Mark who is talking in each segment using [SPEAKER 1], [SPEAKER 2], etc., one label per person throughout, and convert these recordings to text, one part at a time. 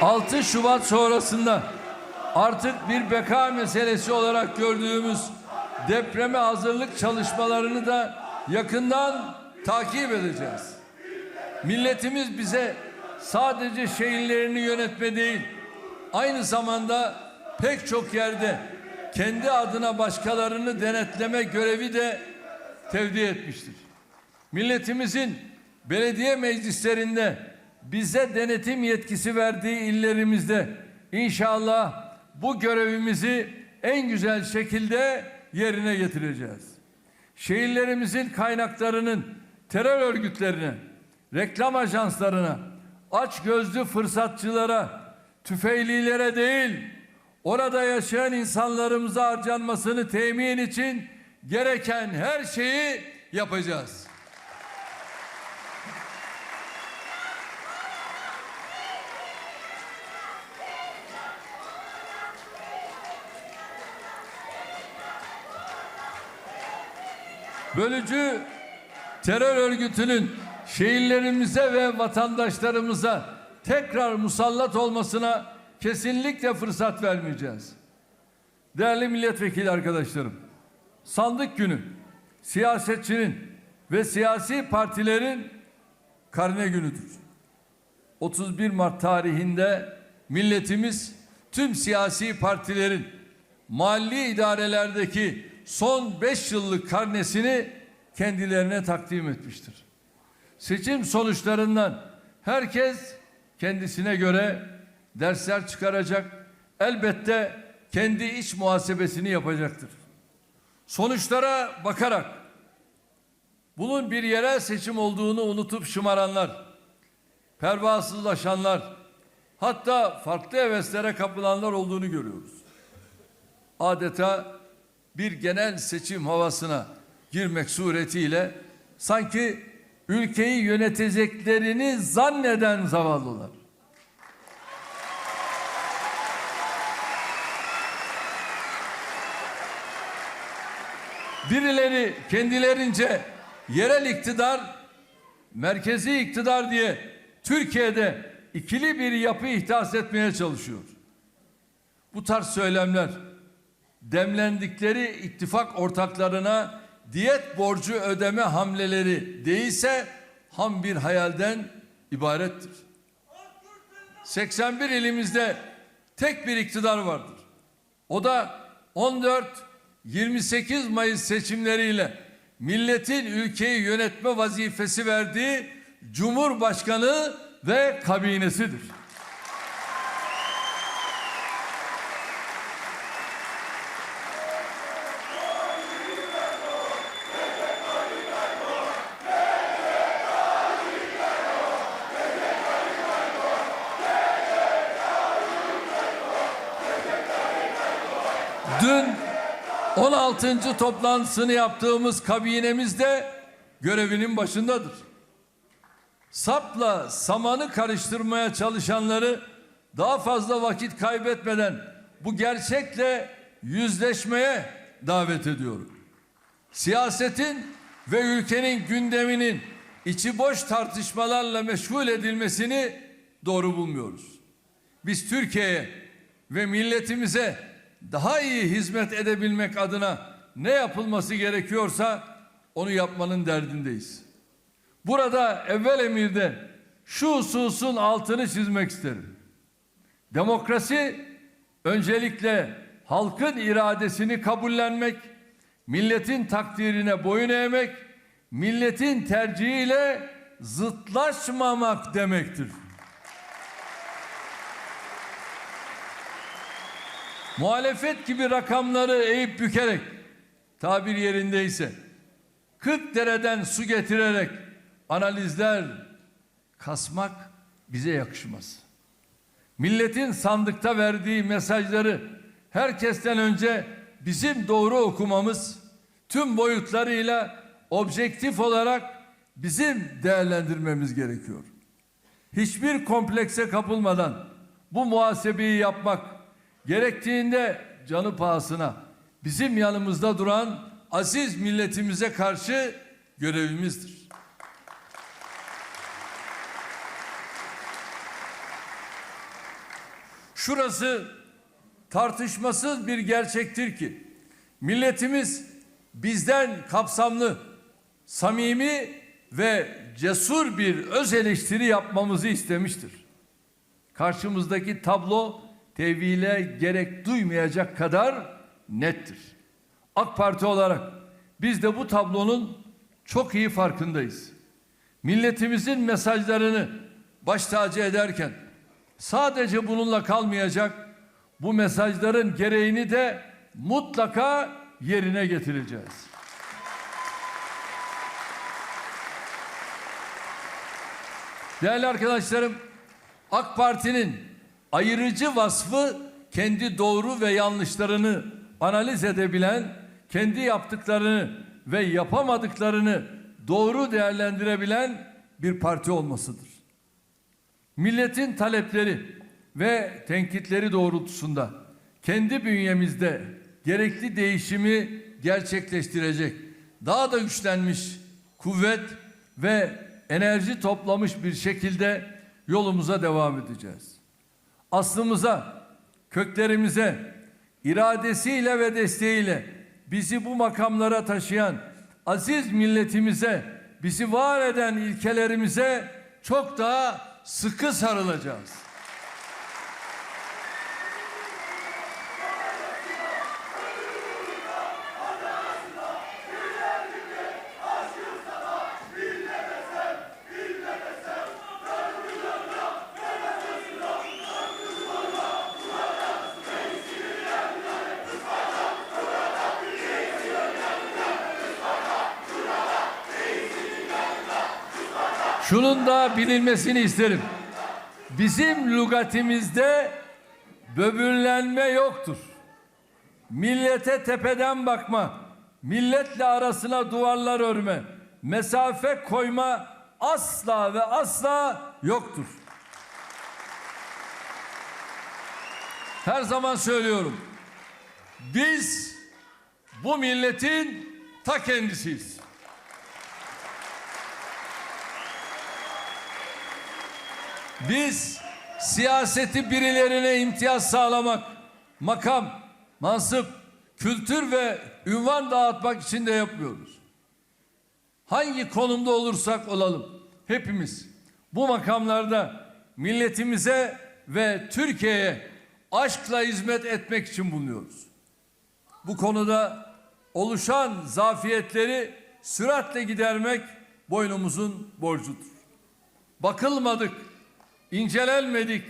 [SPEAKER 1] 6 Şubat sonrasında artık bir beka meselesi olarak gördüğümüz depreme hazırlık çalışmalarını da yakından takip edeceğiz. Milletimiz bize sadece şehirlerini yönetme değil, aynı zamanda pek çok yerde kendi adına başkalarını denetleme görevi de tevdi etmiştir. Milletimizin belediye meclislerinde bize denetim yetkisi verdiği illerimizde inşallah bu görevimizi en güzel şekilde yerine getireceğiz. Şehirlerimizin kaynaklarının terör örgütlerine, reklam ajanslarına, aç gözlü fırsatçılara, tüfeylilere değil, orada yaşayan insanlarımıza harcanmasını temin için gereken her şeyi yapacağız. Bölücü terör örgütünün şehirlerimize ve vatandaşlarımıza tekrar musallat olmasına kesinlikle fırsat vermeyeceğiz. Değerli milletvekili arkadaşlarım, sandık günü siyasetçinin ve siyasi partilerin karne günüdür. 31 Mart tarihinde milletimiz tüm siyasi partilerin mali idarelerdeki son 5 yıllık karnesini kendilerine takdim etmiştir. Seçim sonuçlarından herkes kendisine göre dersler çıkaracak, elbette kendi iç muhasebesini yapacaktır. Sonuçlara bakarak bunun bir yerel seçim olduğunu unutup şımaranlar, pervasızlaşanlar, hatta farklı heveslere kapılanlar olduğunu görüyoruz. Adeta bir genel seçim havasına girmek suretiyle sanki ülkeyi yöneteceklerini zanneden zavallılar. Birileri kendilerince yerel iktidar, merkezi iktidar diye Türkiye'de ikili bir yapı ihdas etmeye çalışıyor. Bu tarz söylemler demlendikleri ittifak ortaklarına diyet borcu ödeme hamleleri değilse ham bir hayalden ibarettir. 81 ilimizde tek bir iktidar vardır. O da 14-28 Mayıs seçimleriyle milletin ülkeyi yönetme vazifesi verdiği Cumhurbaşkanı ve kabinesidir. 16. toplantısını yaptığımız kabinemiz de görevinin başındadır. Sapla samanı karıştırmaya çalışanları daha fazla vakit kaybetmeden bu gerçekle yüzleşmeye davet ediyorum. Siyasetin ve ülkenin gündeminin içi boş tartışmalarla meşgul edilmesini doğru bulmuyoruz. Biz Türkiye'ye ve milletimize daha iyi hizmet edebilmek adına ne yapılması gerekiyorsa onu yapmanın derdindeyiz. Burada evvel emirde şu hususun altını çizmek isterim. Demokrasi öncelikle halkın iradesini kabullenmek, milletin takdirine boyun eğmek, milletin tercihiyle zıtlaşmamak demektir. Muhalefet gibi rakamları eğip bükerek tabir yerindeyse 40 dereden su getirerek analizler kasmak bize yakışmaz. Milletin sandıkta verdiği mesajları herkesten önce bizim doğru okumamız tüm boyutlarıyla objektif olarak bizim değerlendirmemiz gerekiyor. Hiçbir komplekse kapılmadan bu muhasebeyi yapmak gerektiğinde canı pahasına bizim yanımızda duran aziz milletimize karşı görevimizdir. Şurası tartışmasız bir gerçektir ki milletimiz bizden kapsamlı, samimi ve cesur bir öz eleştiri yapmamızı istemiştir. Karşımızdaki tablo tevhile gerek duymayacak kadar nettir. AK Parti olarak biz de bu tablonun çok iyi farkındayız. Milletimizin mesajlarını baş tacı ederken sadece bununla kalmayacak bu mesajların gereğini de mutlaka yerine getireceğiz. Değerli arkadaşlarım, AK Parti'nin ayırıcı vasfı kendi doğru ve yanlışlarını analiz edebilen, kendi yaptıklarını ve yapamadıklarını doğru değerlendirebilen bir parti olmasıdır. Milletin talepleri ve tenkitleri doğrultusunda kendi bünyemizde gerekli değişimi gerçekleştirecek, daha da güçlenmiş kuvvet ve enerji toplamış bir şekilde yolumuza devam edeceğiz. Aslımıza, köklerimize, iradesiyle ve desteğiyle bizi bu makamlara taşıyan aziz milletimize, bizi var eden ilkelerimize çok daha sıkı sarılacağız. Şunun da bilinmesini isterim. Bizim lügatimizde böbürlenme yoktur. Millete tepeden bakma, milletle arasına duvarlar örme, mesafe koyma asla ve asla yoktur. Her zaman söylüyorum. Biz bu milletin ta kendisiyiz. Biz siyaseti birilerine imtiyaz sağlamak, makam, mansıp, kültür ve ünvan dağıtmak için de yapmıyoruz. Hangi konumda olursak olalım hepimiz bu makamlarda milletimize ve Türkiye'ye aşkla hizmet etmek için bulunuyoruz. Bu konuda oluşan zafiyetleri süratle gidermek boynumuzun borcudur. Bakılmadık, incelenmedik,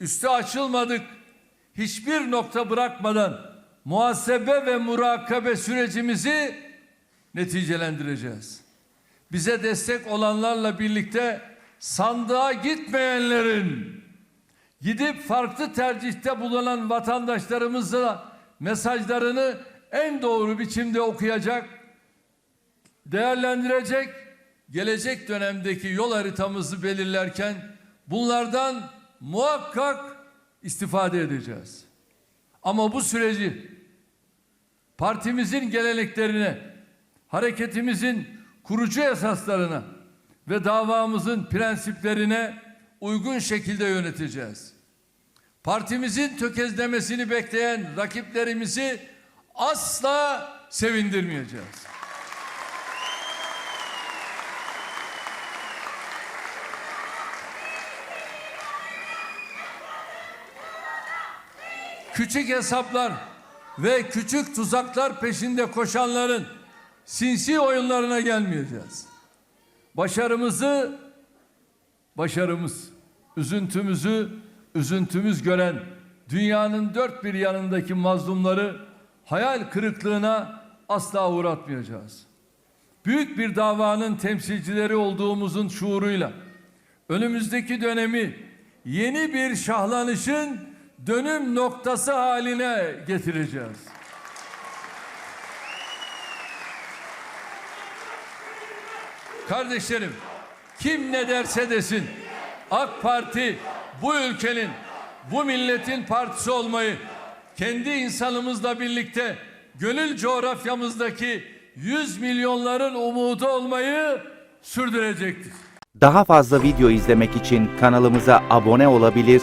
[SPEAKER 1] üstü açılmadık, hiçbir nokta bırakmadan muhasebe ve murakabe sürecimizi neticelendireceğiz. Bize destek olanlarla birlikte sandığa gitmeyenlerin gidip farklı tercihte bulunan vatandaşlarımızla mesajlarını en doğru biçimde okuyacak, değerlendirecek, gelecek dönemdeki yol haritamızı belirlerken bunlardan muhakkak istifade edeceğiz. Ama bu süreci partimizin geleneklerine, hareketimizin kurucu esaslarına ve davamızın prensiplerine uygun şekilde yöneteceğiz. Partimizin tökezlemesini bekleyen rakiplerimizi asla sevindirmeyeceğiz. Küçük hesaplar ve küçük tuzaklar peşinde koşanların sinsi oyunlarına gelmeyeceğiz. Başarımızı başarımız, üzüntümüzü üzüntümüz gören dünyanın dört bir yanındaki mazlumları hayal kırıklığına asla uğratmayacağız. Büyük bir davanın temsilcileri olduğumuzun şuuruyla önümüzdeki dönemi yeni bir şahlanışın dönüm noktası haline getireceğiz. Kardeşlerim, kim ne derse desin AK Parti bu ülkenin, bu milletin partisi olmayı kendi insanımızla birlikte gönül coğrafyamızdaki yüz milyonların umudu olmayı sürdürecektir.
[SPEAKER 2] Daha fazla video izlemek için kanalımıza abone olabilir,